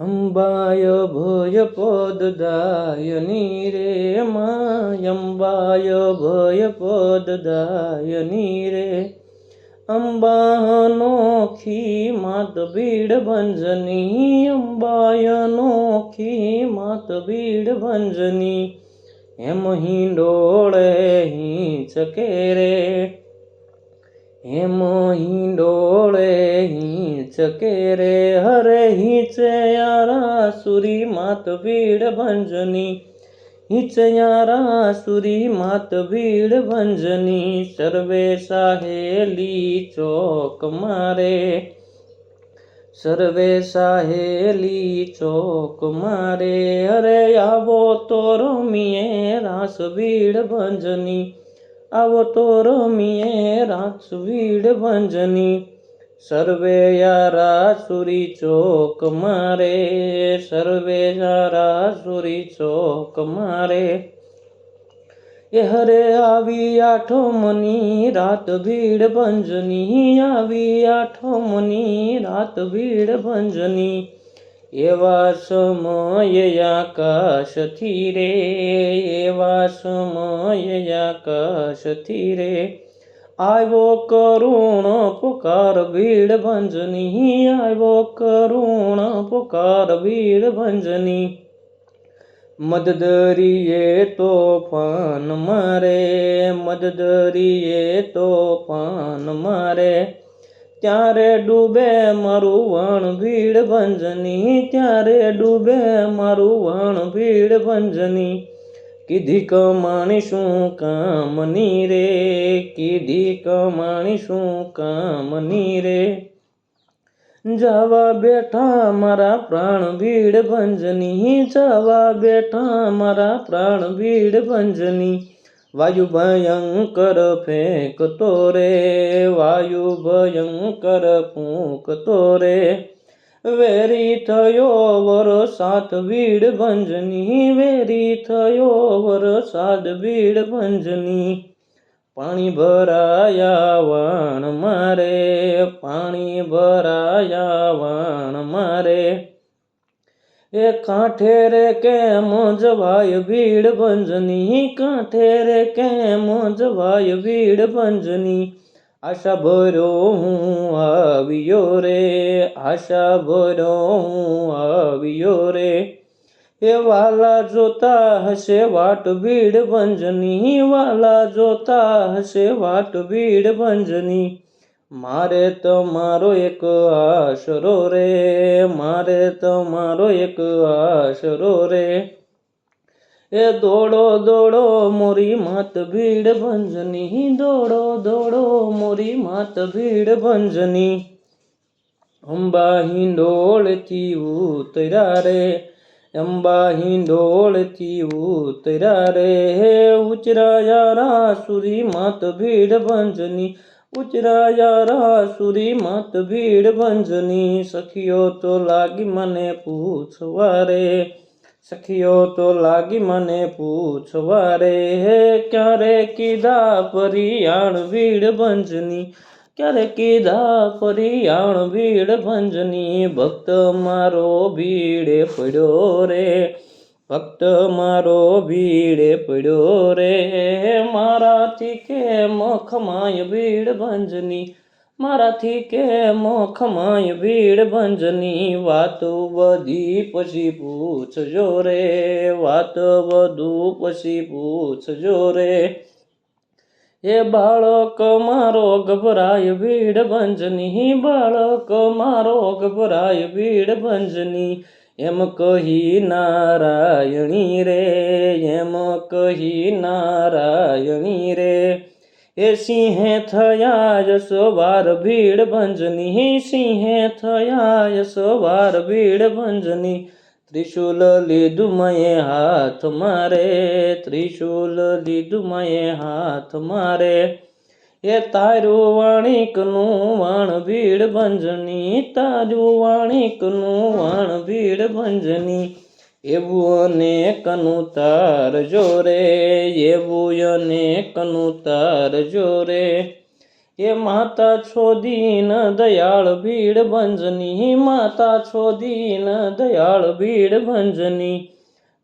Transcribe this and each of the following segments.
અંબાય ભય પદદાયની રે માં અંબાય ભય પદદાયની રે. અંબાનો ખી માત ભીડ ભંજની, અંબાયનો ખી માત ભીડ ભંજની. એમ હિંડોળે હિંચકે રે. એમ હિંડોળે હિંચકે રે હરે હિંચયારા સુરી માત ભીડ ભંજની. હિંચયારા સુરી માત ભીડ ભંજની, સર્વે સાહેલી ચોક મારે. સર્વે સાહેલી ચોક મારે, અરે આવો તો રમીએ રાસ ભીડ ભંજની. આવો તો રમીએ રાસ ભીડ ભંજની. સર્વે યારા સુરી ચોક મારે, સર્વે યારા સુરી ચોક મારે. એ હરે આવી આઠમની રાત ભીડ ભંજની. આવી આઠમની રાત ભીડ ભંજની. એવા સમય આકાશથી રે એવા સમય આકાશથી રે. આવ્યો કરુણ પુકાર ભીડ ભંજની આવ્યો કરુણ પુકાર ભીડ ભંજની મદદરીએ તોફાન મારે, મદદરીએ તોફાન મારે. ત્યારે ડૂબે મારું વણ ભીડ ભંજની, ત્યારે ડૂબે મારું વણ ભીડ ભંજની. કીધી કમાણી શું કામની રે? કીધી કમાણી શું કામની રે? જવા બેઠા મારા પ્રાણ ભીડ ભંજની, જવા બેઠા મારા પ્રાણ ભીડ ભંજની. વાયુ ભયંકર ફેંકતો રે, વાયુ ભયંકર ફૂંકતો રે. વેરી થયો વરસાદ ભીડ ભંજની વેરી થયો વરસાદ ભીડ ભંજની પાણી ભરાયા વાણ મારે, પાણી ભરાયા એ કાંઠે રે કેમ જવાય ભીડ ભંજની? કાંઠે રે કેમ જવાય ભીડ ભંજની? આશા ભરો હું આવ્યો રે, આશા ભરો હું આવ્યો રે. એ વાલા જોતા હશે વાટ ભીડ ભંજની, વાલા જોતા હશે વાટ ભીડ ભંજની. મારે તમારો એક આશરો રે, મારે તમારો એક આશરો રે. એ દોડો દોડો, મોરી માત ભીડ ભંજની, દોડો દોડો, મોરી માત ભીડ ભંજની. અંબા હિંડોળથી ઉતર્યા રે અંબા હિંડોળથી ઉતર્યા રે. હે ઉચરાયા રાસુરી માત ભીડ ભંજની ઉચરાયા રાસુરી મત ભીડ ભંજની. સખીઓ તો લાગી મને પૂછવા રે સખીઓ તો લાગી મને પૂછવા રે હે, ક્યારે કીધા પરિયાણ ભીડ ભંજની? ક્યારે કીધા પરિયાણ ભીડ ભંજની? ભક્ત મારો ભીડે પડ્યો રે. ભક્ત મારો ભીડે પડ્યો રે. મારાથી કેમ ખમાય ભીડ ભંજની? મારાથી કેમ ખમાય ભીડ ભંજની? વાતો બધી પછી પૂછજો રે. વાત બધું પછી પૂછજો રે. એ બાળક મારો ગભરાય ભીડ ભંજની. બાળક મારો ગભરાય ભીડ ભંજની. એમ કહી નારાયણી રે, એમ કહી નારાયણી રે. એ સિંહે થયા યશોવાર ભીડ ભંજની, સિંહે થયા યશોવાર ભીડ ભંજની. ત્રિશુલ લીધું મયે હાથ મારે, ત્રિશુલ લીધું મયે હાથ મારે. એ તારું વાણિકનું વાણ ભીડ ભંજની, તારું વાણિકનું વાણ ભીડ ભંજની. એવું અનેકનું તાર જોરે, એવું અનેકનું તાર જોરે. એ માતા છો દીન દયાળ ભીડ ભંજની, માતા છો દીન દયાળ ભીડ ભંજની.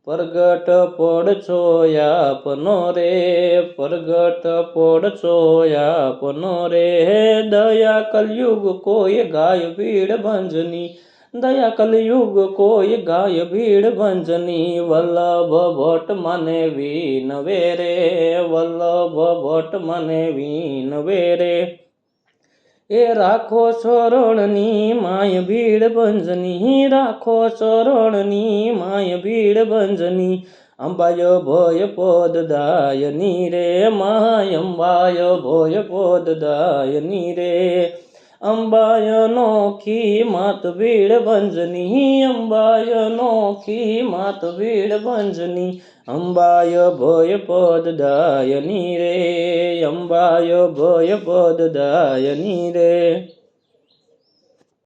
પ્રગટ પડછો આપનો રે, પ્રગટ પડછો આપનો રે. દયા કલયુગ કોઈ ગાય ભીડ ભંજની, દયા કલયુગ કોઈ ગાય ભીડ ભંજની. વલ્લભ ભટ્ટ મને વીન વેરે વલ્લભ ભટ્ટ મને વીન રે. એ રાખો શરણની માય ભીડ ભંજની, રાખો શરણની માય ભીડ ભંજની. અંબાય ભય પદ દાયની રે, માય અંબાય ભય પદ દાયની રે. અંબાય નોખી માત ભીડ ભંજની અંબાય નોખી માત ભીડ ભંજની, અંબાય ભય પદ દાયની રે, અંબાય ભય પદ દાયની રે.